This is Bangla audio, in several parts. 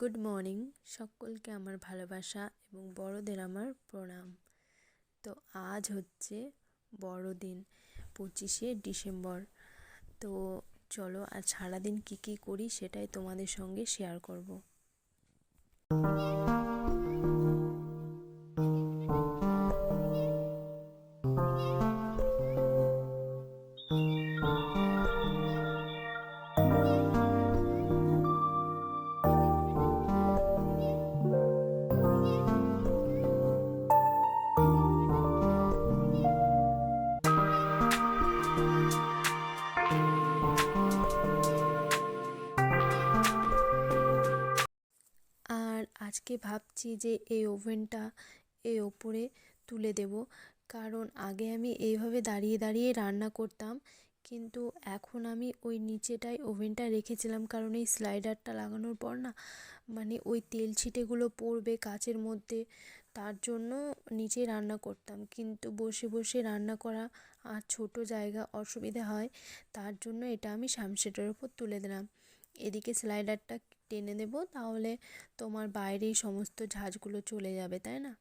Good morning. সকলকে আমার ভালোবাসা এবং বড়দের আমার প্রণাম। তো আজ হচ্ছে বড়দিন, পঁচিশে ডিসেম্বর। তো চলো আর সারাদিন কী কী করি সেটাই তোমাদের সঙ্গে শেয়ার করব। আজকে ভাবছি যে এই ওভেনটা এই ওপরে তুলে দেব। কারণ আগে আমি এইভাবে দাঁড়িয়ে দাঁড়িয়ে রান্না করতাম, কিন্তু এখন আমি ওই নিচেটায় ওভেনটা রেখেছিলাম। কারণ এই স্লাইডারটা লাগানোর পর না মানে ওই তেল ছিটেগুলো পড়বে কাচের মধ্যে, তার জন্য নিচে রান্না করতাম। কিন্তু বসে বসে রান্না করা আর ছোট জায়গা অসুবিধা হয়, তার জন্য এটা আমি সামসেটের ওপর তুলে দিলাম। এদিকে স্লাইডারটা টেনে দেবো তাহলে তোমার বাইরেই সমস্ত ঝাঁঝগুলো চলে যাবে তাই না?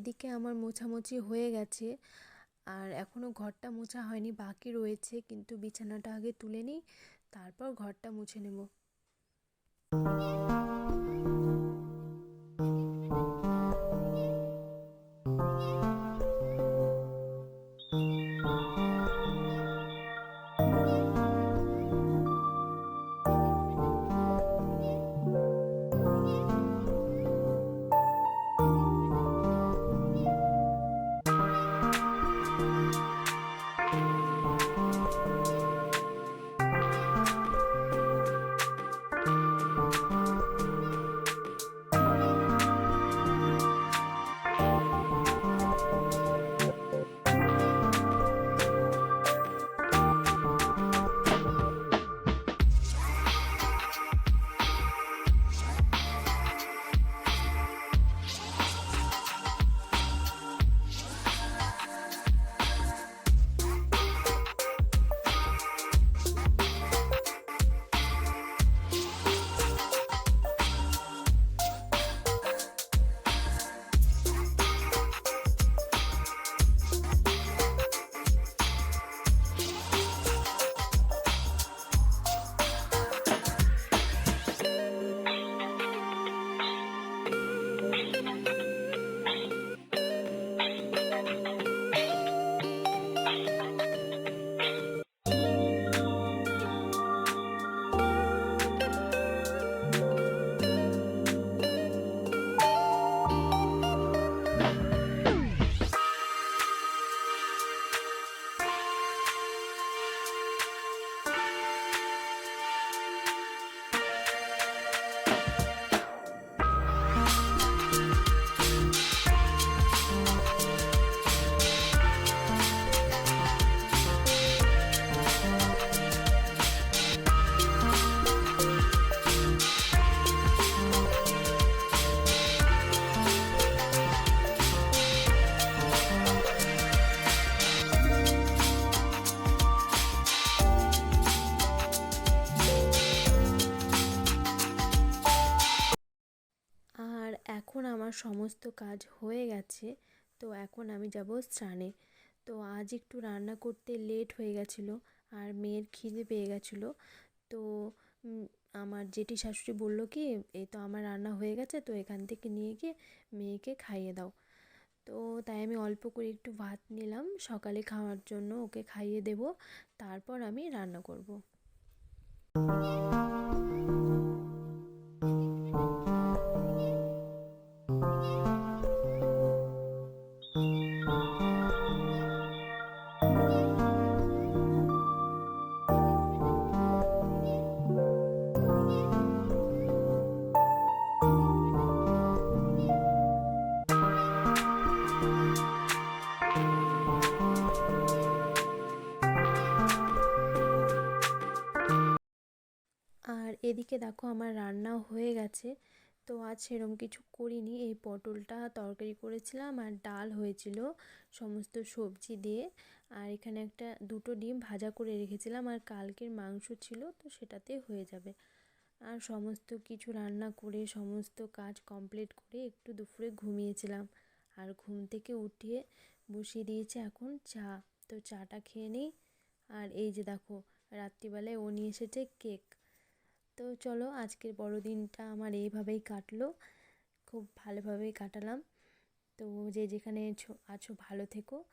এদিকে আমার মোছামুছি হয়ে গেছে। আর এখনও ঘরটা মোছা হয়নি, বাকি রয়েছে, কিন্তু বিছানাটা আগে তুলে নিই, তারপর ঘরটা মুছে নেব। সমস্ত কাজ হয়ে গেছে, তো এখন আমি যাব স্নানে। তো আজ একটু রান্না করতে লেট হয়ে গেছিল আর মেয়ের খিদে পেয়ে গেছিল। তো আমার জেঠি শাশুড়ি বলল কি, এই তো আমার রান্না হয়ে গেছে, তো এখান থেকে নিয়ে গিয়ে মেয়েকে খাইয়ে দাও। তো তাই আমি অল্প করে একটু ভাত নিলাম, সকালে খাওয়ার জন্য ওকে খাইয়ে দেবো, তারপর আমি রান্না করব। আর এদিকে দেখো আমার রান্না হয়ে গেছে। তো আজ সেরম কিছু করিনি। এই পটলটা তরকারি করেছিলাম আর ডাল হয়েছিল সমস্ত সবজি দিয়ে। আর এখানে একটা দুটো ডিম ভাজা করে রেখেছিলাম আর কালকের মাংস ছিল তো সেটাতে হয়ে যাবে। আর সমস্ত কিছু রান্না করে, সমস্ত কাজ কমপ্লিট করে একটু দুপুরে ঘুমিয়েছিলাম। আর ঘুম থেকে উঠিয়ে বসিয়ে দিয়েছে এখন চা। তো চাটা খেয়ে নিই। আর এই যে দেখো, রাত্রিবেলায় ও নিয়ে এসেছে কেক। তো চলো আজকের বড়দিনটা আমার এইভাবেই কাটলো। খুব ভালোভাবেই কাটালাম। তো যে যেখানে আছো ভালো থেকো।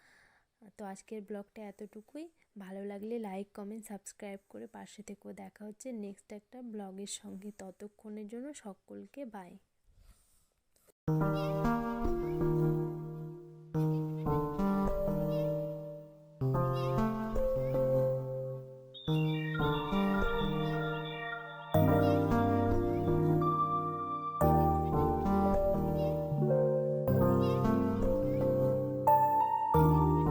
তো আজকের ব্লগটা এতটুকুই। ভালো লাগলে লাইক, কমেন্ট, সাবস্ক্রাইব করে পাশে থেকো। দেখা হচ্ছে নেক্সট একটা ব্লগের সঙ্গে। ততক্ষণের জন্য সকলকে বাই